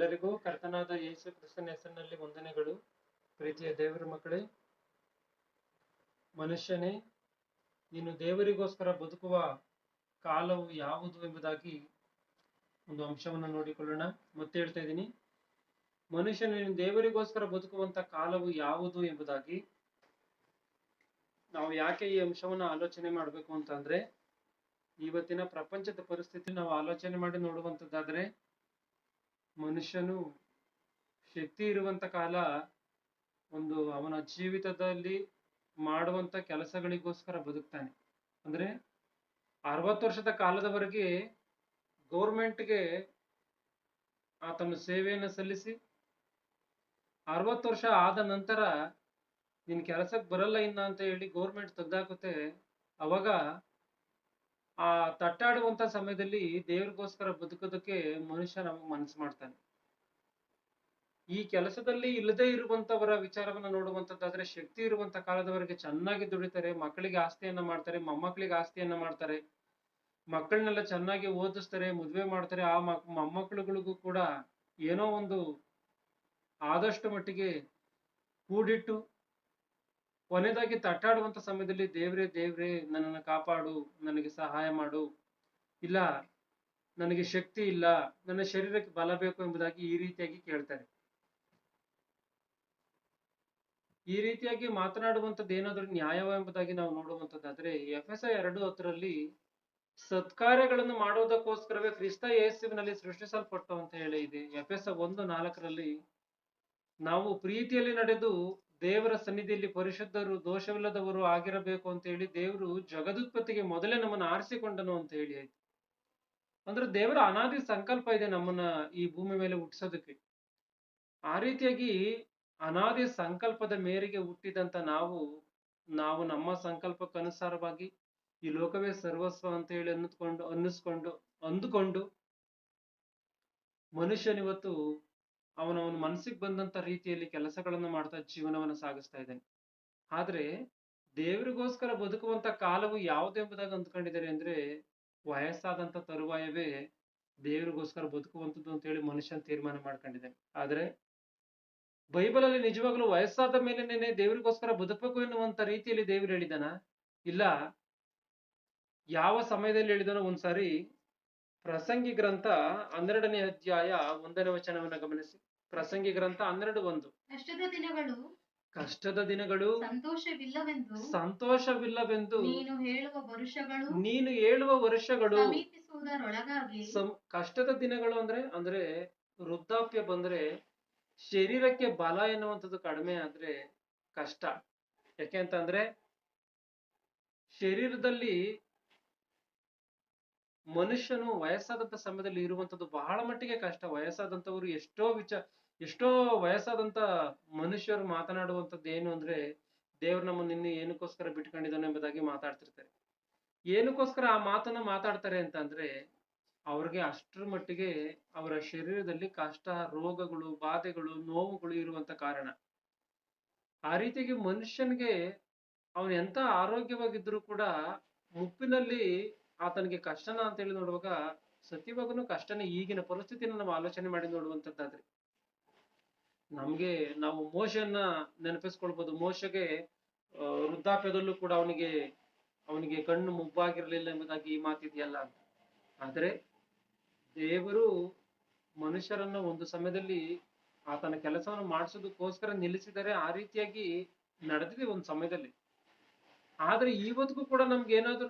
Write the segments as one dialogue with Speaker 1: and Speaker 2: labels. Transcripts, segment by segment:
Speaker 1: ಎಲ್ಲರಿಗೂ ಕರ್ತನಾದ ಯೇಸು ಕ್ರಿಸ್ತನ ಹೆಸರಿನಲ್ಲಿ ವಂದನೆಗಳು. ಪ್ರೀತಿಯ ದೇವರ ಮಕ್ಕಳೇ, ಮನುಷ್ಯನೇ, ನೀನು ದೇವರಿಗೋಸ್ಕರ ಬದುಕುವ ಕಾಲವು ಯಾವುದು ಎಂಬುದಾಗಿ ಒಂದು ಅಂಶವನ್ನು ನೋಡಿಕೊಳ್ಳೋಣ. ಮತ್ತೆ ಹೇಳ್ತಾ ಇದ್ದೀನಿ, ಮನುಷ್ಯನು ನೀನು ದೇವರಿಗೋಸ್ಕರ ಬದುಕುವಂತ ಕಾಲವು ಯಾವುದು ಎಂಬುದಾಗಿ ನಾವು ಯಾಕೆ ಈ ಅಂಶವನ್ನು ಆಲೋಚನೆ ಮಾಡಬೇಕು ಅಂತಂದ್ರೆ ಇವತ್ತಿನ ಪ್ರಪಂಚದ ಪರಿಸ್ಥಿತಿ ನಾವು ಆಲೋಚನೆ ಮಾಡಿ ನೋಡುವಂತದ್ದಾದ್ರೆ ಮನುಷ್ಯನು ಶಕ್ತಿ ಇರುವಂತ ಕಾಲ ಒಂದು ಅವನ ಜೀವಿತದಲ್ಲಿ ಮಾಡುವಂತ ಕೆಲಸಗಳಿಗೋಸ್ಕರ ಬದುಕ್ತಾನೆ. ಅಂದ್ರೆ ಅರವತ್ತು ವರ್ಷದ ಕಾಲದವರೆಗೆ ಗೌರ್ಮೆಂಟ್ಗೆ ಆತನ ಸೇವೆಯನ್ನು ಸಲ್ಲಿಸಿ, ಅರವತ್ತು ವರ್ಷ ಆದ ನಂತರ, ನಿನ್ ಕೆಲಸಕ್ಕೆ ಬರಲ್ಲ ಇನ್ನ ಅಂತ ಹೇಳಿ ಗೌರ್ಮೆಂಟ್ ತೆಗ್ದಾಕುತ್ತೆ. ಅವಾಗ ಆ ತಟ್ಟಾಡುವಂತ ಸಮಯದಲ್ಲಿ ದೇವ್ರಿಗೋಸ್ಕರ ಬದುಕೋದಕ್ಕೆ ಮನುಷ್ಯ ನಮಗ್ ಮನಸ್ಸು ಮಾಡ್ತಾನೆ. ಈ ಕೆಲಸದಲ್ಲಿ ಇಲ್ಲದೆ ಇರುವಂತವರ ವಿಚಾರವನ್ನ ನೋಡುವಂತದ್ದಾದ್ರೆ ಶಕ್ತಿ ಇರುವಂತ ಕಾಲದವರೆಗೆ ಚೆನ್ನಾಗಿ ದುಡಿತಾರೆ, ಮಕ್ಕಳಿಗೆ ಆಸ್ತಿಯನ್ನ ಮಾಡ್ತಾರೆ, ಮೊಮ್ಮಕ್ಕಳಿಗೆ ಆಸ್ತಿಯನ್ನ ಮಾಡ್ತಾರೆ, ಮಕ್ಕಳನ್ನೆಲ್ಲ ಚೆನ್ನಾಗಿ ಓದಿಸ್ತಾರೆ, ಮದುವೆ ಮಾಡ್ತಾರೆ, ಆ ಮಕ್, ಮೊಮ್ಮಕ್ಕಳುಗಳಿಗೂ ಕೂಡ ಏನೋ ಒಂದು ಆದಷ್ಟು ಮಟ್ಟಿಗೆ ಕೂಡಿಟ್ಟು ಕೊನೆದಾಗಿ ತಟ್ಟಾಡುವಂತ ಸಮಯದಲ್ಲಿ, ದೇವ್ರೆ ದೇವ್ರೆ, ನನ್ನನ್ನು ಕಾಪಾಡು, ನನಗೆ ಸಹಾಯ ಮಾಡು. ಇಲ್ಲ, ನನಗೆ ಶಕ್ತಿ ಇಲ್ಲ, ನನ್ನ ಶರೀರಕ್ಕೆ ಬಲ ಬೇಕು ಎಂಬುದಾಗಿ ಈ ರೀತಿಯಾಗಿ ಕೇಳ್ತಾರೆ. ಈ ರೀತಿಯಾಗಿ ಮಾತನಾಡುವಂಥದ್ದು ಏನಾದರೂ ನ್ಯಾಯವ ಎಂಬುದಾಗಿ ನಾವು ನೋಡುವಂಥದ್ದಾದ್ರೆ ಎಫ್ ಎಸ್ ಎರಡು ಹತ್ತರಲ್ಲಿ ಸತ್ಕಾರ್ಯಗಳನ್ನು ಮಾಡುವುದಕ್ಕೋಸ್ಕರವೇ ಕ್ರಿಸ್ತ ಯೇಸುವಿನಲ್ಲಿ ಸೃಷ್ಟಿಸಲ್ಪಟ್ಟು ಅಂತ ಹೇಳಿ ಇದೆ. ಎಫ್ ಎಸ್ ಒಂದು ನಾಲ್ಕರಲ್ಲಿ ನಾವು ಪ್ರೀತಿಯಲ್ಲಿ ನಡೆದು ದೇವರ ಸನ್ನಿಧಿಯಲ್ಲಿ ಪರಿಶುದ್ಧರು ದೋಷವಿಲ್ಲದವರು ಆಗಿರಬೇಕು ಅಂತ ಹೇಳಿ ದೇವರು ಜಗದುತ್ಪತ್ತಿಗೆ ಮೊದಲೇ ನಮ್ಮನ್ನ ಆರಿಸಿಕೊಂಡನು ಅಂತ ಹೇಳಿ ಆಯ್ತು. ಅಂದ್ರೆ ದೇವರ ಅನಾದಿ ಸಂಕಲ್ಪ ಇದೆ ನಮ್ಮನ್ನ ಈ ಭೂಮಿ ಮೇಲೆ ಹುಟ್ಟಿಸೋದಕ್ಕೆ. ಆ ರೀತಿಯಾಗಿ ಅನಾದಿ ಸಂಕಲ್ಪದ ಮೇರೆಗೆ ಹುಟ್ಟಿದಂತ ನಾವು ನಾವು ನಮ್ಮ ಸಂಕಲ್ಪಕ್ಕನುಸಾರವಾಗಿ ಈ ಲೋಕವೇ ಸರ್ವಸ್ವ ಅಂತ ಹೇಳಿ ಅನ್ನಿಸ್ಕೊಂಡು ಅನ್ನಿಸ್ಕೊಂಡು, ಅಂದುಕೊಂಡು ಮನುಷ್ಯನಿವತ್ತು ಅವನವನ ಮನಸ್ಸಿಗೆ ಬಂದಂತ ರೀತಿಯಲ್ಲಿ ಕೆಲಸಗಳನ್ನು ಮಾಡ್ತಾ ಜೀವನವನ್ನು ಸಾಗಿಸ್ತಾ ಇದ್ದಾನೆ. ಆದ್ರೆ ದೇವರಿಗೋಸ್ಕರ ಬದುಕುವಂತ ಕಾಲವು ಯಾವುದು ಎಂಬುದಾಗಿ ಅಂದ್ಕೊಂಡಿದ್ದಾರೆ ಅಂದ್ರೆ ವಯಸ್ಸಾದಂತ ತರುವಾಯವೇ ದೇವರಿಗೋಸ್ಕರ ಬದುಕುವಂಥದ್ದು ಅಂತ ಹೇಳಿ ಮನುಷ್ಯನ ತೀರ್ಮಾನ ಮಾಡ್ಕೊಂಡಿದ್ದಾನೆ. ಆದ್ರೆ ಬೈಬಲ್ ಅಲ್ಲಿ ನಿಜವಾಗ್ಲೂ ವಯಸ್ಸಾದ ಮೇಲೆನೆ ದೇವರಿಗೋಸ್ಕರ ಬದುಕಬೇಕು ಎನ್ನುವಂತ ರೀತಿಯಲ್ಲಿ ದೇವರು ಹೇಳಿದಾನ ಇಲ್ಲ, ಯಾವ ಸಮಯದಲ್ಲಿ ಹೇಳಿದನೋ ಒಂದ್ಸಾರಿ ಪ್ರಸಂಗಿ ಗ್ರಂಥ ಹನ್ನೆರಡನೇ ಅಧ್ಯಾಯ ಒಂದನೇ ವಚನವನ್ನು ಗಮನಿಸಿ. ಪ್ರಸಂಗಿ ಗ್ರಂಥ ಹನ್ನೆರಡು ಒಂದು.
Speaker 2: ಕಷ್ಟದ ದಿನಗಳು
Speaker 1: ಕಷ್ಟದ ದಿನಗಳು
Speaker 2: ಸಂತೋಷವಿಲ್ಲವೆಂದು
Speaker 1: ಸಂತೋಷವಿಲ್ಲವೆಂದು
Speaker 2: ನೀನು ಹೇಳುವ ವರುಷಗಳು
Speaker 1: ನೀನು ಹೇಳುವ ವರ್ಷಗಳು ಕಷ್ಟದ ದಿನಗಳು ಅಂದ್ರೆ ಅಂದ್ರೆ ವೃದ್ಧಾಪ್ಯ ಬಂದ್ರೆ ಶರೀರಕ್ಕೆ ಬಲ ಎನ್ನುವಂಥದ್ದು ಕಡಿಮೆ ಆದ್ರೆ ಕಷ್ಟ. ಯಾಕೆ ಅಂತಂದ್ರೆ ಶರೀರದಲ್ಲಿ ಮನುಷ್ಯನು ವಯಸ್ಸಾದಂತ ಸಮಯದಲ್ಲಿ ಇರುವಂತದ್ದು ಬಹಳ ಮಟ್ಟಿಗೆ ಕಷ್ಟ. ವಯಸ್ಸಾದಂತವರು ಎಷ್ಟೋ ವಿಚಾರ ಎಷ್ಟೋ ವಯಸ್ಸಾದಂತ ಮನುಷ್ಯರು ಮಾತನಾಡುವಂತದ್ದು ಏನು ಅಂದ್ರೆ, ದೇವ್ರು ನಮ್ಮ ನಿನ್ನೆ ಏನಕ್ಕೋಸ್ಕರ ಬಿಟ್ಕೊಂಡಿದ್ದಾನೆ ಎಂಬುದಾಗಿ ಮಾತಾಡ್ತಿರ್ತಾರೆ. ಏನಕ್ಕೋಸ್ಕರ ಆ ಮಾತನ್ನ ಮಾತಾಡ್ತಾರೆ ಅಂತ ಅಂದ್ರೆ, ಅವ್ರಿಗೆ ಅಷ್ಟರ ಮಟ್ಟಿಗೆ ಅವರ ಶರೀರದಲ್ಲಿ ಕಷ್ಟ, ರೋಗಗಳು, ಬಾಧೆಗಳು, ನೋವುಗಳು ಇರುವಂತ ಕಾರಣ. ಆ ರೀತಿಯಾಗಿ ಮನುಷ್ಯನಿಗೆ ಅವನು ಎಂತ ಆರೋಗ್ಯವಾಗಿದ್ರು ಕೂಡ ಮುಪ್ಪಿನಲ್ಲಿ ಆತನಿಗೆ ಕಷ್ಟನ ಅಂತ ಹೇಳಿ ನೋಡುವಾಗ ಸತ್ಯವಾಗನು ಕಷ್ಟನೇ ಈಗಿನ ಪರಿಸ್ಥಿತಿನ ನಾವು ಆಲೋಚನೆ ಮಾಡಿ ನೋಡುವಂತದ್ದಾದ್ರೆ. ನಮ್ಗೆ ನಾವು ಮೋಶನ್ನ ನೆನಪಿಸ್ಕೊಳ್ಬಹುದು ಮೋಶಗೆ ವೃದ್ಧಾಪ್ಯದಲ್ಲೂ ಕೂಡ ಅವನಿಗೆ ಅವನಿಗೆ ಕಣ್ಣು ಮುಬ್ಬಾಗಿರ್ಲಿಲ್ಲ ಎಂಬುದಾಗಿ ಈ ಮಾತಿದೆಯಲ್ಲ ಅಂತ. ಆದ್ರೆ ದೇವರು ಮನುಷ್ಯರನ್ನ ಒಂದು ಸಮಯದಲ್ಲಿ ಆತನ ಕೆಲಸವನ್ನು ಮಾಡಿಸೋದಕ್ಕೋಸ್ಕರ ನಿಲ್ಲಿಸಿದರೆ ಆ ರೀತಿಯಾಗಿ ನಡೆದಿದೆ ಒಂದು ಸಮಯದಲ್ಲಿ. ಆದ್ರೆ ಇವತ್ತಿಗೂ ಕೂಡ ನಮ್ಗೆ ಏನಾದ್ರೂ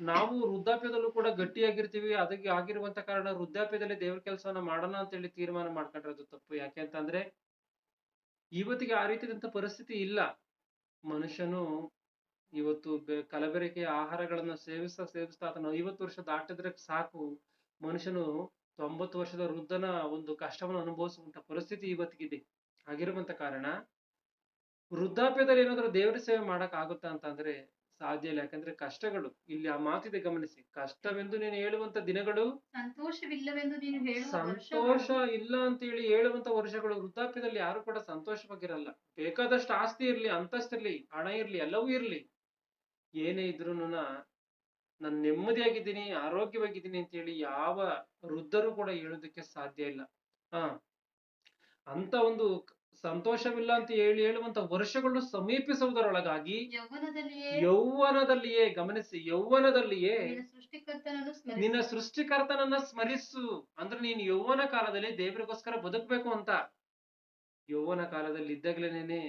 Speaker 1: ನಾವು ವೃದ್ಧಾಪ್ಯದಲ್ಲೂ ಕೂಡ ಗಟ್ಟಿಯಾಗಿರ್ತೀವಿ. ಅದಕ್ಕೆ ಆಗಿರುವಂತ ಕಾರಣ ವೃದ್ಧಾಪ್ಯದಲ್ಲಿ ದೇವ್ರ ಕೆಲಸವನ್ನ ಮಾಡೋಣ ಅಂತ ಹೇಳಿ ತೀರ್ಮಾನ ಮಾಡ್ಕೊಂಡಿರೋದು ತಪ್ಪು. ಯಾಕೆ ಅಂತಂದ್ರೆ ಇವತ್ತಿಗೆ ಆ ರೀತಿಯಾದಂತ ಪರಿಸ್ಥಿತಿ ಇಲ್ಲ. ಮನುಷ್ಯನು ಇವತ್ತು ಕಲಬೆರಕೆ ಕಲಬೆರಕೆಯ ಆಹಾರಗಳನ್ನ ಸೇವಿಸ್ತಾ ಸೇವಿಸ್ತಾ ಅಥವಾ ಐವತ್ತು ವರ್ಷ ದಾಟಿದ್ರೆ ಸಾಕು. ಮನುಷ್ಯನು ತೊಂಬತ್ತು ವರ್ಷದ ವೃದ್ಧನ ಒಂದು ಕಷ್ಟವನ್ನು ಅನುಭವಿಸುವಂತ ಪರಿಸ್ಥಿತಿ ಇವತ್ತಿಗಿದೆ. ಆಗಿರುವಂತ ಕಾರಣ ವೃದ್ಧಾಪ್ಯದಲ್ಲಿ ಏನಾದ್ರೂ ದೇವರ ಸೇವೆ ಮಾಡಕ್ ಆಗುತ್ತಾ ಅಂತಂದ್ರೆ ಸಾಧ್ಯ ಇಲ್ಲ. ಯಾಕಂದ್ರೆ ಕಷ್ಟಗಳು. ಇಲ್ಲಿ ಆ ಮಾತಿದೆ ಗಮನಿಸಿ. ಕಷ್ಟವೆಂದು ನೀನು ಹೇಳುವಂತ ದಿನಗಳು
Speaker 2: ಸಂತೋಷವಿಲ್ಲವೆಂದು ನೀನು ಹೇಳುವ
Speaker 1: ಸಂತೋಷ ಇಲ್ಲ ಅಂತ ಹೇಳಿ ಹೇಳುವಂತ ವರ್ಷಗಳು ವೃದ್ಧಾಪ್ಯದಲ್ಲಿ ಯಾರು ಕೂಡ ಸಂತೋಷವಾಗಿರಲ್ಲ. ಬೇಕಾದಷ್ಟು ಆಸ್ತಿ ಇರ್ಲಿ ಅಂತಸ್ತಿರ್ಲಿ ಹಣ ಇರ್ಲಿ ಎಲ್ಲವೂ ಇರ್ಲಿ. ಏನೇ ಇದ್ರು ನಾನು ನೆಮ್ಮದಿಯಾಗಿದ್ದೀನಿ ಆರೋಗ್ಯವಾಗಿದ್ದೀನಿ ಅಂತ ಹೇಳಿ ಯಾವ ವೃದ್ಧರು ಕೂಡ ಹೇಳೋದಕ್ಕೆ ಸಾಧ್ಯ ಇಲ್ಲ. ಹ ಅಂತ ಒಂದು ಸಂತೋಷವಿಲ್ಲ ಅಂತ ಹೇಳಿ ಹೇಳುವಂತ ವರ್ಷಗಳು ಸಮೀಪಿಸುವುದರೊಳಗಾಗಿ
Speaker 2: ಯೌವನದಲ್ಲಿಯೇ
Speaker 1: ಯೌವನದಲ್ಲಿಯೇ ಗಮನಿಸಿ ಯೌವನದಲ್ಲಿಯೇ
Speaker 2: ನಿನ್ನ ಸೃಷ್ಟಿಕರ್ತನನ್ನು
Speaker 1: ನಿನ್ನ
Speaker 2: ಸ್ಮರಿಸು
Speaker 1: ಸೃಷ್ಟಿಕರ್ತನನ್ನ ಸ್ಮರಿಸು. ಅಂದ್ರೆ ನೀನು ಯೌವನ ಕಾಲದಲ್ಲಿ ದೇವರಿಗೋಸ್ಕರ ಬದುಕಬೇಕು ಅಂತ. ಯೌವನ ಕಾಲದಲ್ಲಿ ಇದ್ದಾಗ್ಲೇನೆ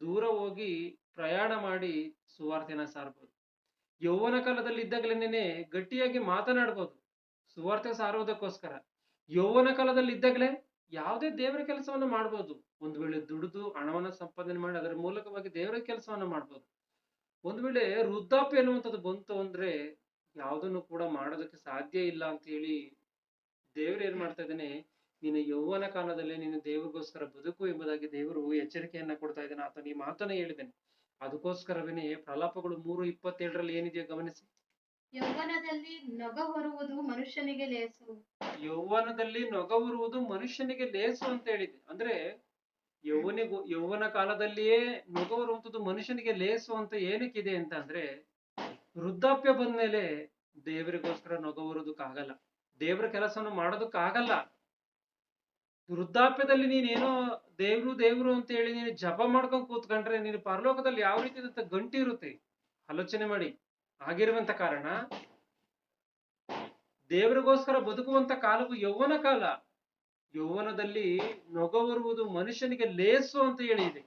Speaker 1: ದೂರ ಹೋಗಿ ಪ್ರಯಾಣ ಮಾಡಿ ಸುವಾರ್ತೆನ ಸಾರ್ಬೋದು. ಯೌವನ ಕಾಲದಲ್ಲಿ ಇದ್ದಾಗ್ಲೇನೆ ಗಟ್ಟಿಯಾಗಿ ಮಾತನಾಡ್ಬೋದು ಸುವಾರ್ತೆ ಸಾರುವುದಕ್ಕೋಸ್ಕರ ಯೌವನ ಕಾಲದಲ್ಲಿ ಇದ್ದಾಗಲೇ ಯಾವುದೇ ದೇವರ ಕೆಲಸವನ್ನು ಮಾಡ್ಬೋದು. ಒಂದು ವೇಳೆ ದುಡಿದು ಹಣವನ್ನ ಸಂಪಾದನೆ ಮಾಡಿ ಅದರ ಮೂಲಕವಾಗಿ ದೇವರ ಕೆಲಸವನ್ನು ಮಾಡ್ಬೋದು. ಒಂದು ವೇಳೆ ವೃದ್ಧಾಪ್ಯ ಅನ್ನುವಂಥದ್ದು ಬಂತು ಅಂದ್ರೆ ಯಾವುದನ್ನು ಕೂಡ ಮಾಡೋದಕ್ಕೆ ಸಾಧ್ಯ ಇಲ್ಲ ಅಂತ ಹೇಳಿ ದೇವ್ರು ಏನ್ ಮಾಡ್ತಾ ಇದ್ದಾನೆ, ನಿನ್ನ ಯೌವನ ಕಾಲದಲ್ಲಿ ನೀನು ದೇವರಿಗೋಸ್ಕರ ಬದುಕು ಎಂಬುದಾಗಿ ದೇವರು ಎಚ್ಚರಿಕೆಯನ್ನ ಕೊಡ್ತಾ ಇದ್ದಾನೆ. ಆತನ ಈ ಮಾತನ್ನ ಹೇಳಿದ್ದಾನೆ. ಅದಕ್ಕೋಸ್ಕರವೇನೆ ಪ್ರಲಾಪಗಳು ಮೂರು ಇಪ್ಪತ್ತೇಳರಲ್ಲಿ ಏನಿದೆಯೋ ಗಮನಿಸಿ.
Speaker 2: ಯೌವನದಲ್ಲಿ ನೊಗ ಹೊರುವುದು ಮನುಷ್ಯನಿಗೆ ಲೇಸು.
Speaker 1: ಯೌವನದಲ್ಲಿ ನೊಗವುರುವುದು ಮನುಷ್ಯನಿಗೆ ಲೇಸು ಅಂತ ಹೇಳಿದೆ. ಅಂದ್ರೆ ಯೌವನಿಗೂ, ಯೌವನ ಕಾಲದಲ್ಲಿಯೇ ನೊಗವರುವಂಥದ್ದು ಮನುಷ್ಯನಿಗೆ ಲೇಸು ಅಂತ ಏನಕ್ಕಿದೆ ಅಂತ ಅಂದ್ರೆ ವೃದ್ಧಾಪ್ಯ ಬಂದ್ಮೇಲೆ ದೇವರಿಗೋಸ್ಕರ ನೊಗವರುವುದಕ್ಕಾಗಲ್ಲ ದೇವರ ಕೆಲಸವನ್ನು ಮಾಡೋದಕ್ಕಾಗಲ್ಲ. ವೃದ್ಧಾಪ್ಯದಲ್ಲಿ ನೀನೇನೋ ದೇವ್ರು ದೇವ್ರು ಅಂತ ಹೇಳಿ ನೀನು ಜಪ ಮಾಡ್ಕೊಂಡು ಕೂತ್ಕೊಂಡ್ರೆ ನೀನು ಪರಲೋಕದಲ್ಲಿ ಯಾವ ರೀತಿ ಗಂಟಿ ಇರುತ್ತೆ? ಆಲೋಚನೆ ಮಾಡಿ. ಆಗಿರುವಂತ ಕಾರಣ ದೇವರಿಗೋಸ್ಕರ ಬದುಕುವಂತ ಕಾಲವು ಯೌವನ ಕಾಲ. ಯೌವನದಲ್ಲಿ ನೊಗವರುವುದು ಮನುಷ್ಯನಿಗೆ ಲೇಸು ಅಂತ ಹೇಳಿದೆ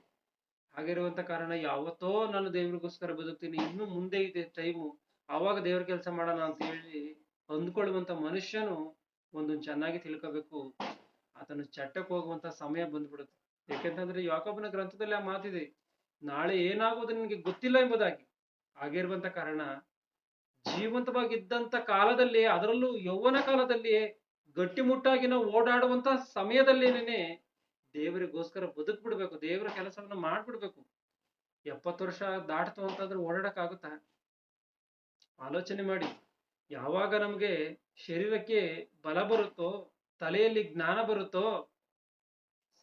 Speaker 1: ಹಾಗಿರುವಂತ ಕಾರಣ ಯಾವತ್ತೋ ನಾನು ದೇವರಿಗೋಸ್ಕರ ಬದುಕ್ತೀನಿ, ಇನ್ನು ಮುಂದೆ ಇದೆ ಟೈಮು ಆವಾಗ ದೇವ್ರ ಕೆಲಸ ಮಾಡೋಣ ಅಂತ ಹೇಳಿ ಅಂದ್ಕೊಳ್ಳುವಂತ ಮನುಷ್ಯನು ಒಂದು ಚೆನ್ನಾಗಿ ತಿಳ್ಕೋಬೇಕು. ಆತನು ಚಟ್ಟಕ್ಕೆ ಹೋಗುವಂತ ಸಮಯ ಬಂದ್ಬಿಡುತ್ತೆ. ಯಾಕೆಂತಂದ್ರೆ ಯಾಕೊಬ್ಬನ ಗ್ರಂಥದಲ್ಲಿ ಆ ಮಾತಿದೆ, ನಾಳೆ ಏನಾಗೋದು ನಿನಗೆ ಗೊತ್ತಿಲ್ಲ ಎಂಬುದಾಗಿ. ಆಗಿರುವಂತ ಕಾರಣ, ಜೀವಂತವಾಗಿದ್ದಂತ ಕಾಲದಲ್ಲಿ, ಅದರಲ್ಲೂ ಯೌವನ ಕಾಲದಲ್ಲಿ ಗಟ್ಟಿಮುಟ್ಟಾಗಿ ನಾವು ಓಡಾಡುವಂತ ಸಮಯದಲ್ಲೇನೆ ದೇವರಿಗೋಸ್ಕರ ಬದುಕ್ ಬಿಡ್ಬೇಕು ದೇವರ ಕೆಲಸವನ್ನ ಮಾಡ್ಬಿಡ್ಬೇಕು. ಎಪ್ಪತ್ತು ವರ್ಷ ದಾಟ್ತು ಅಂತಂದ್ರೆ ಓಡಾಡಕ್ ಆಗುತ್ತಾ ಆಲೋಚನೆ ಮಾಡಿ, ಯಾವಾಗ ನಮ್ಗೆ ಶರೀರಕ್ಕೆ ಬಲ ಬರುತ್ತೋ, ತಲೆಯಲ್ಲಿ ಜ್ಞಾನ ಬರುತ್ತೋ,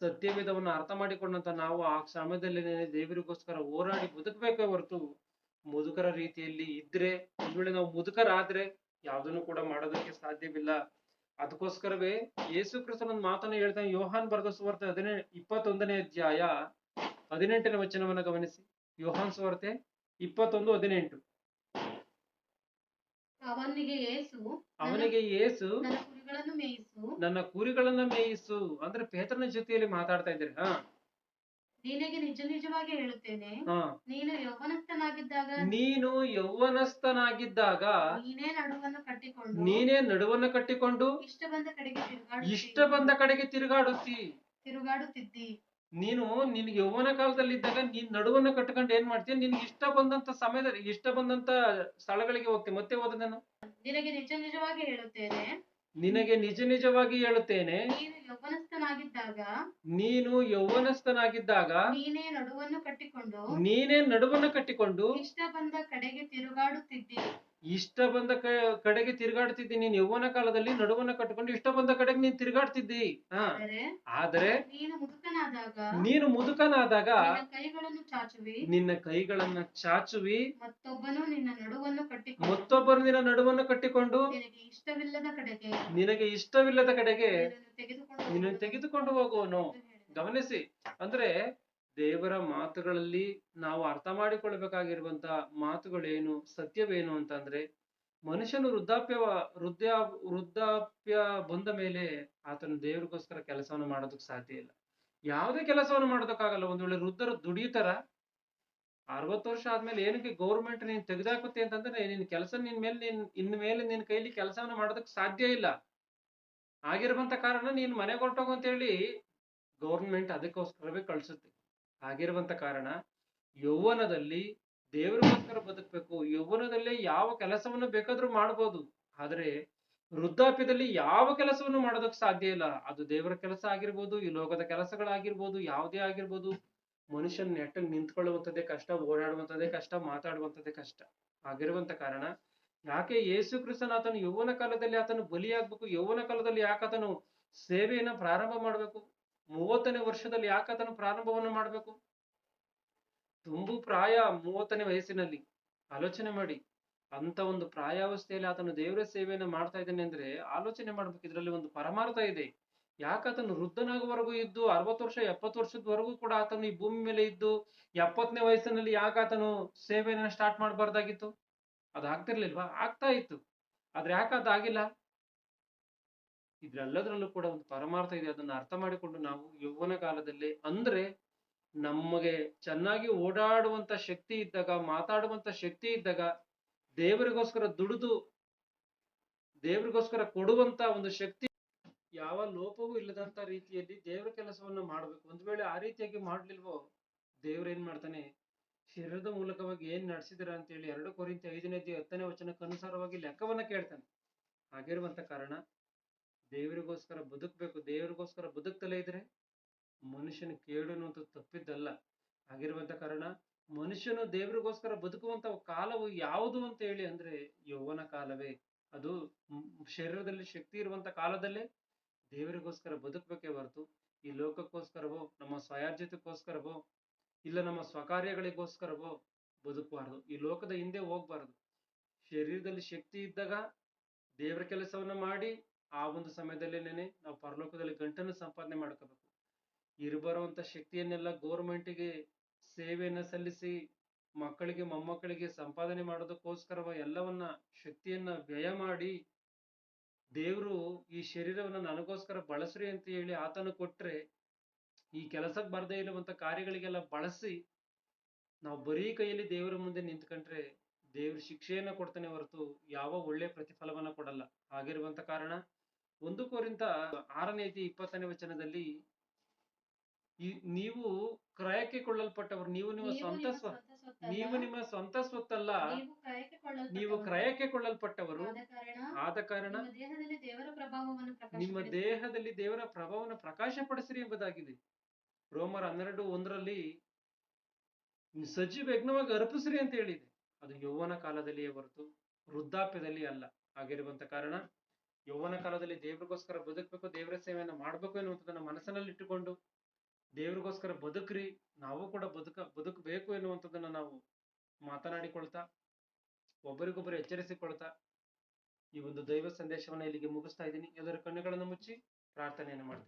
Speaker 1: ಸತ್ಯವೇದವನ್ನು ಅರ್ಥ ಮಾಡಿಕೊಂಡಂತ ನಾವು ಆ ಸಮಯದಲ್ಲಿ ದೇವರಿಗೋಸ್ಕರ ಹೋರಾಡಿ ಬದುಕಬೇಕೇ ಹೊರತು ಮುದುಕರ ರೀತಿಯಲ್ಲಿ ಇದ್ರೆ ಒಂದ್ ವೇಳೆ ನಾವು ಮುದುಕರಾದ್ರೆ ಯಾವ್ದನ್ನು ಕೂಡ ಮಾಡೋದಕ್ಕೆ ಸಾಧ್ಯವಿಲ್ಲ. ಅದಕ್ಕೋಸ್ಕರವೇ ಯೇಸು ಕ್ರಿಸ್ತನ ಮಾತನ್ನು ಹೇಳ್ತಾನೆ ಯೋಹಾನ್ ಬರೆದ ಸುವಾರ್ತೆ ಹದಿನೇ ಇಪ್ಪತ್ತೊಂದನೇ ಅಧ್ಯಾಯ ಹದಿನೆಂಟನೇ ವಚನವನ್ನ ಗಮನಿಸಿ. ಯೋಹಾನ್ ಸುವಾರ್ತೆ ಇಪ್ಪತ್ತೊಂದು ಹದಿನೆಂಟು.
Speaker 2: ಅವನಿಗೆ ಏಸು
Speaker 1: ಅವನಿಗೆ ಯೇಸು
Speaker 2: ನನ್ನ ಕುರಿಗಳನ್ನು ಮೇಯಿಸು.
Speaker 1: ನನ್ನ ಕುರಿಗಳನ್ನ ಮೇಯಿಸು. ಅಂದ್ರೆ ಪೇತ್ರನ ಜೊತೆಯಲ್ಲಿ ಮಾತಾಡ್ತಾ ಇದ್ದಾರೆ. ಹಾ.
Speaker 2: ನಿನಗೆ ನಿಜ ನಿಜವಾಗಿ ಹೇಳುತ್ತೇನೆ.
Speaker 1: ಹಾ.
Speaker 2: ನೀನು ಯೌವನಸ್ಥನಾಗಿದ್ದಾಗ
Speaker 1: ನೀನು ಯೌವನಸ್ಥನಾಗಿದ್ದಾಗ
Speaker 2: ನೀನೇ ನಡುವನ್ನು ಕಟ್ಟಿಕೊಂಡು
Speaker 1: ನೀನೇ ನಡುವನ್ನು ಕಟ್ಟಿಕೊಂಡು
Speaker 2: ಇಷ್ಟ ಬಂದ ಕಡೆಗೆ ತಿರುಗಾಡು
Speaker 1: ಇಷ್ಟ ಬಂದ ಕಡೆಗೆ ತಿರುಗಾಡುತ್ತಿ.
Speaker 2: ತಿರುಗಾಡುತ್ತಿದ್ದಿ.
Speaker 1: ನೀನು ನಿನ್ಗೆ ಯೌವನ ಕಾಲದಲ್ಲಿದ್ದಾಗ ನೀನ್ ನಡುವನ್ನ ಕಟ್ಕೊಂಡು ಏನ್ ಮಾಡ್ತೀಯ? ನಿನ್ಗೆ ಇಷ್ಟ ಬಂದಂತ ಸಮಯದಲ್ಲಿ ಇಷ್ಟ ಬಂದಂತ ಸ್ಥಳಗಳಿಗೆ ಹೋಗ್ತೀನಿ ಮತ್ತೆ ಹೋದನೇನು
Speaker 2: ನಿನಗೆ ನಿಜ ನಿಜವಾಗಿ ಹೇಳುತ್ತೇನೆ.
Speaker 1: ನಿನಗೆ ನಿಜ ನಿಜವಾಗಿ ಹೇಳುತ್ತೇನೆ
Speaker 2: ನೀನು ಯೌವನಸ್ಥನಾಗಿದ್ದಾಗ
Speaker 1: ನೀನು ಯೌವನಸ್ಥನಾಗಿದ್ದಾಗ
Speaker 2: ನೀನೇ ನಡುವನ್ನು ಕಟ್ಟಿಕೊಂಡು
Speaker 1: ನೀನೇ ನಡುವನ್ನು ಕಟ್ಟಿಕೊಂಡು
Speaker 2: ಇಷ್ಟ ಬಂದ ಕಡೆಗೆ ತಿರುಗಾಡುತ್ತಿದ್ದಿ.
Speaker 1: ಇಷ್ಟ ಬಂದ ಕ- ಕಡೆಗೆ ತಿರುಗಾಡ್ತಿದ್ದಿ ನೀನ್ ಯೌವನ ಕಾಲದಲ್ಲಿ ನಡುವನ್ನ ಕಟ್ಕೊಂಡು ಇಷ್ಟ ಬಂದ ಕಡೆಗೆ ನೀನ್ ತಿರುಗಾಡ್ತಿದ್ದಿ. ಹ.
Speaker 2: ಆದರೆ ನೀನು ಮುದುಕನಾದಾಗ
Speaker 1: ನೀನು
Speaker 2: ಕೈಗಳನ್ನು ಚಾಚುವಿ.
Speaker 1: ನಿನ್ನ ಕೈಗಳನ್ನ ಚಾಚುವಿ.
Speaker 2: ಮತ್ತೊಬ್ಬನು ನಿನ್ನ ನಡುವನ್ನು ಕಟ್ಟಿ
Speaker 1: ಮತ್ತೊಬ್ಬರು ನಿನ್ನ ನಡುವನ್ನು ಕಟ್ಟಿಕೊಂಡು
Speaker 2: ನಿನಗೆ ಇಷ್ಟವಿಲ್ಲದ ಕಡೆಗೆ
Speaker 1: ನಿನಗೆ ಇಷ್ಟವಿಲ್ಲದ ಕಡೆಗೆ
Speaker 2: ಹೋಗುವನು.
Speaker 1: ತೆಗೆದುಕೊಂಡು ಹೋಗುವನು. ಗಮನಿಸಿ ಅಂದ್ರೆ ದೇವರ ಮಾತುಗಳಲ್ಲಿ ನಾವು ಅರ್ಥ ಮಾಡಿಕೊಳ್ಬೇಕಾಗಿರುವಂತಹ ಮಾತುಗಳೇನು, ಸತ್ಯವೇನು ಅಂತಂದ್ರೆ, ಮನುಷ್ಯನು ವೃದ್ಧಾಪ್ಯ ವೃದ್ಧ ವೃದ್ಧಾಪ್ಯ ಬಂದ ಮೇಲೆ ಆತನು ದೇವರಿಗೋಸ್ಕರ ಕೆಲಸವನ್ನು ಮಾಡೋದಕ್ಕೆ ಸಾಧ್ಯ ಇಲ್ಲ. ಯಾವುದೇ ಕೆಲಸವನ್ನು ಮಾಡೋದಕ್ಕಾಗಲ್ಲ. ಒಂದ್ ವೇಳೆ ವೃದ್ಧರು ದುಡಿತಾರ, ಅರವತ್ತು ವರ್ಷ ಆದ್ಮೇಲೆ ಏನಕ್ಕೆ ಗೌರ್ಮೆಂಟ್ ನೀನ್ ತೆಗೆದಾಕುತ್ತೆ ಅಂತಂದ್ರೆ, ನಿನ್ ಕೆಲಸ ನಿನ್ ಮೇಲೆ, ನಿನ್, ಇನ್ ಮೇಲೆ ನಿನ್ ಕೈಲಿ ಕೆಲಸವನ್ನು ಮಾಡೋದಕ್ಕೆ ಸಾಧ್ಯ ಇಲ್ಲ. ಆಗಿರುವಂತ ಕಾರಣ ನೀನ್ ಮನೆಗೆ ಹೊರಟೋಗು ಅಂತ ಹೇಳಿ ಗೌರ್ಮೆಂಟ್ ಅದಕ್ಕೋಸ್ಕರವೇ ಕಳ್ಸುತ್ತೆ. ಆಗಿರುವಂತ ಕಾರಣ ಯೌವನದಲ್ಲಿ ದೇವರಿಗೋಸ್ಕರ ಬದುಕಬೇಕು, ಯೌವನದಲ್ಲಿ ಯಾವ ಕೆಲಸವನ್ನು ಬೇಕಾದ್ರೂ ಮಾಡ್ಬೋದು, ಆದರೆ ವೃದ್ಧಾಪ್ಯದಲ್ಲಿ ಯಾವ ಕೆಲಸವನ್ನು ಮಾಡೋದಕ್ಕೆ ಸಾಧ್ಯ ಇಲ್ಲ. ಅದು ದೇವರ ಕೆಲಸ ಆಗಿರ್ಬೋದು, ಈ ಲೋಕದ ಕೆಲಸಗಳಾಗಿರ್ಬೋದು, ಯಾವುದೇ ಆಗಿರ್ಬೋದು. ಮನುಷ್ಯನ ನೆಟ್ಟಗ್ ನಿಂತ್ಕೊಳ್ಳುವಂಥದ್ದೇ ಕಷ್ಟ, ಓಡಾಡುವಂಥದ್ದೇ ಕಷ್ಟ, ಮಾತಾಡುವಂಥದ್ದೇ ಕಷ್ಟ. ಆಗಿರುವಂತ ಕಾರಣ ಯಾಕೆ ಯೇಸು ಕ್ರಿಸ್ತನ ಆತನು ಯೌವನ ಕಾಲದಲ್ಲಿ ಆತನು ಬಲಿಯಾಗಬೇಕು, ಯೌವನ ಕಾಲದಲ್ಲಿ ಯಾಕೆ ಆತನು ಸೇವೆಯನ್ನ ಪ್ರಾರಂಭ ಮಾಡ್ಬೇಕು? ಮೂವತ್ತನೇ ವರ್ಷದಲ್ಲಿ ಯಾಕೆ ಅದನ್ನು ಪ್ರಾರಂಭವನ್ನು ಮಾಡಬೇಕು? ತುಂಬು ಪ್ರಾಯ ಮೂವತ್ತನೇ ವಯಸ್ಸಿನಲ್ಲಿ. ಆಲೋಚನೆ ಮಾಡಿ. ಅಂತ ಒಂದು ಪ್ರಾಯಾವಸ್ಥೆಯಲ್ಲಿ ಆತನು ದೇವರ ಸೇವೆಯನ್ನು ಮಾಡ್ತಾ ಇದ್ದಾನೆ ಅಂದ್ರೆ ಆಲೋಚನೆ ಮಾಡ್ಬೇಕು. ಇದರಲ್ಲಿ ಒಂದು ಪರಮಾರ್ಥ ಇದೆ. ಯಾಕೆ ಆತನು ವೃದ್ಧನಾಗುವವರೆಗೂ ಇದ್ದು, ಅರವತ್ತು ವರ್ಷ, ಎಪ್ಪತ್ತು ವರ್ಷದವರೆಗೂ ಕೂಡ ಆತನು ಈ ಭೂಮಿ ಮೇಲೆ ಇದ್ದು, ಎಪ್ಪತ್ತನೇ ವಯಸ್ಸಿನಲ್ಲಿ ಯಾಕೆ ಆತನು ಸೇವೆಯನ್ನ ಸ್ಟಾರ್ಟ್ ಮಾಡಬಾರ್ದಾಗಿತ್ತು? ಅದು ಆಗ್ತಿರ್ಲಿಲ್ವಾ ಆಗ್ತಾ ಇತ್ತು. ಆದ್ರೆ ಯಾಕೆ ಅದಾಗಿಲ್ಲ? ಇದ್ರೆಲ್ಲದ್ರಲ್ಲೂ ಕೂಡ ಒಂದು ಪರಮಾರ್ಥ ಇದೆ. ಅದನ್ನ ಅರ್ಥ ಮಾಡಿಕೊಂಡು ನಾವು ಯೌವನ ಕಾಲದಲ್ಲಿ ಅಂದ್ರೆ ನಮಗೆ ಚೆನ್ನಾಗಿ ಓಡಾಡುವಂತ ಶಕ್ತಿ ಇದ್ದಾಗ, ಮಾತಾಡುವಂತ ಶಕ್ತಿ ಇದ್ದಾಗ ದೇವರಿಗೋಸ್ಕರ ದುಡಿದು, ದೇವರಿಗೋಸ್ಕರ ಕೊಡುವಂತ ಒಂದು ಶಕ್ತಿ ಯಾವ ಲೋಪವೂ ಇಲ್ಲದಂತ ರೀತಿಯಲ್ಲಿ ದೇವರ ಕೆಲಸವನ್ನು ಮಾಡಬೇಕು. ಒಂದ್ ವೇಳೆ ಆ ರೀತಿಯಾಗಿ ಮಾಡ್ಲಿಲ್ವೋ, ದೇವ್ರ ಏನ್ ಮಾಡ್ತಾನೆ, ಶರೀರದ ಮೂಲಕವಾಗಿ ಏನ್ ನಡೆಸಿದಿರ ಅಂತ ಹೇಳಿ ಎರಡು ಕೊರಿಂತ ಐದನೇ ಹತ್ತನೇ ವಚನಕ್ಕೆ ಅನುಸಾರವಾಗಿ ಲೆಕ್ಕವನ್ನ ಕೇಳ್ತಾನೆ. ಹಾಗಿರುವಂತ ಕಾರಣ ದೇವರಿಗೋಸ್ಕರ ಬದುಕಬೇಕು, ದೇವರಿಗೋಸ್ಕರ ಬದುಕ್ತಲೇ ಇದ್ರೆ ಮನುಷ್ಯನ ಕೇಡು ಅನ್ನುವಂಥದ್ದು ತಪ್ಪಿದ್ದಲ್ಲ. ಆಗಿರುವಂತ ಕಾರಣ ಮನುಷ್ಯನು ದೇವರಿಗೋಸ್ಕರ ಬದುಕುವಂತ ಕಾಲವು ಯಾವುದು ಅಂತ ಹೇಳಿ ಅಂದ್ರೆ ಯೌವನ ಕಾಲವೇ. ಅದು ಶರೀರದಲ್ಲಿ ಶಕ್ತಿ ಇರುವಂತ ಕಾಲದಲ್ಲೇ ದೇವರಿಗೋಸ್ಕರ ಬದುಕಬೇಕೇ ಹೊರತು ಈ ಲೋಕಕ್ಕೋಸ್ಕರವೋ, ನಮ್ಮ ಸ್ವಯಾರ್ಜಿತಕ್ಕೋಸ್ಕರವೋ, ಇಲ್ಲ ನಮ್ಮ ಸ್ವಕಾರ್ಯಗಳಿಗೋಸ್ಕರವೋ ಬದುಕಬಾರದು. ಈ ಲೋಕದ ಹಿಂದೆ ಹೋಗ್ಬಾರದು. ಶರೀರದಲ್ಲಿ ಶಕ್ತಿ ಇದ್ದಾಗ ದೇವರ ಕೆಲಸವನ್ನ ಮಾಡಿ ಆ ಒಂದು ಸಮಯದಲ್ಲೇನೆ ನಾವು ಪರಲೋಕದಲ್ಲಿ ಗಂಟನ್ನು ಸಂಪಾದನೆ ಮಾಡ್ಕೋಬೇಕು. ಇರಬರುವಂತ ಶಕ್ತಿಯನ್ನೆಲ್ಲ ಗೋರ್ಮೆಂಟಿಗೆ ಸೇವೆಯನ್ನ ಸಲ್ಲಿಸಿ ಮಕ್ಕಳಿಗೆ, ಮೊಮ್ಮಕ್ಕಳಿಗೆ ಸಂಪಾದನೆ ಮಾಡೋದಕ್ಕೋಸ್ಕರವ ಎಲ್ಲವನ್ನ ಶಕ್ತಿಯನ್ನ ವ್ಯಯ ಮಾಡಿ ದೇವರು ಈ ಶರೀರವನ್ನ ನನಗೋಸ್ಕರ ಬಳಸ್ರಿ ಅಂತ ಹೇಳಿ ಆತನು ಕೊಟ್ರೆ ಈ ಕೆಲಸಕ್ಕೆ ಬರದೇ ಇರುವಂತ ಕಾರ್ಯಗಳಿಗೆಲ್ಲ ಬಳಸಿ ನಾವು ಬರೀ ಕೈಯಲ್ಲಿ ದೇವರ ಮುಂದೆ ನಿಂತ್ಕೊಂಡ್ರೆ ದೇವ್ರ ಶಿಕ್ಷೆಯನ್ನ ಕೊಡ್ತಾನೆ ಹೊರತು ಯಾವ ಒಳ್ಳೆ ಪ್ರತಿಫಲವನ್ನ ಕೊಡಲ್ಲ. ಹಾಗಿರುವಂತ ಕಾರಣ ಒಂದು ಕೋರಿಂತ ಆರನೇ ಇಪ್ಪತ್ತನೇ ವಚನದಲ್ಲಿ ನೀವು ಕ್ರಯಕ್ಕೆ ಕೊಳ್ಳಲ್ಪಟ್ಟವರು ನೀವು ನಿಮ್ಮ ಸ್ವಂತ ನೀವು ನಿಮ್ಮ ಸ್ವಂತ ಸ್ವತ್ತಲ್ಲ.
Speaker 2: ನೀವು ಕ್ರಯಕ್ಕೆ ಕೊಳ್ಳಲ್ಪಟ್ಟವರು.
Speaker 1: ಆದ ಕಾರಣ
Speaker 2: ನಿಮ್ಮ ದೇಹದಲ್ಲಿ ದೇವರ ಪ್ರಭಾವವನ್ನು
Speaker 1: ನಿಮ್ಮ
Speaker 2: ಪ್ರಕಾಶಪಡಿಸಿ
Speaker 1: ದೇಹದಲ್ಲಿ ದೇವರ ಪ್ರಭಾವವನ್ನು ಪ್ರಕಾಶಪಡಿಸಿರಿ ಎಂಬುದಾಗಿದೆ. ರೋಮರ್ ಹನ್ನೆರಡು ಒಂದರಲ್ಲಿ ಸಜೀವ ಯಜ್ಞವಾಗಿ ಅರ್ಪಿಸ್ರಿ ಅಂತ ಹೇಳಿದೆ. ಅದು ಯೌವನ ಕಾಲದಲ್ಲಿಯೇ ಹೊರತು ವೃದ್ಧಾಪ್ಯದಲ್ಲಿ ಅಲ್ಲ. ಆಗಿರುವಂತ ಕಾರಣ ಯೌವನ ಕಾಲದಲ್ಲಿ ದೇವರಿಗೋಸ್ಕರ ಬದುಕಬೇಕು, ದೇವರ ಸೇವೆಯನ್ನು ಮಾಡಬೇಕು ಎನ್ನುವಂಥದ್ದನ್ನ ಮನಸ್ಸಿನಲ್ಲಿ ಇಟ್ಟುಕೊಂಡು ದೇವರಿಗೋಸ್ಕರ ಬದುಕ್ರಿ, ನಾವು ಕೂಡ ಬದುಕ, ಬದುಕಬೇಕು ಎನ್ನುವಂಥದ್ದನ್ನ ನಾವು ಮಾತನಾಡಿಕೊಳ್ತಾ, ಒಬ್ಬರಿಗೊಬ್ಬರು ಎಚ್ಚರಿಸಿಕೊಳ್ತಾ ಈ ಒಂದು ದೈವ ಸಂದೇಶವನ್ನ ಇಲ್ಲಿಗೆ ಮುಗಿಸ್ತಾ ಇದ್ದೀನಿ. ಎಲ್ಲರ ಕಣ್ಣುಗಳನ್ನು ಮುಚ್ಚಿ ಪ್ರಾರ್ಥನೆಯನ್ನು ಮಾಡ್ತೀನಿ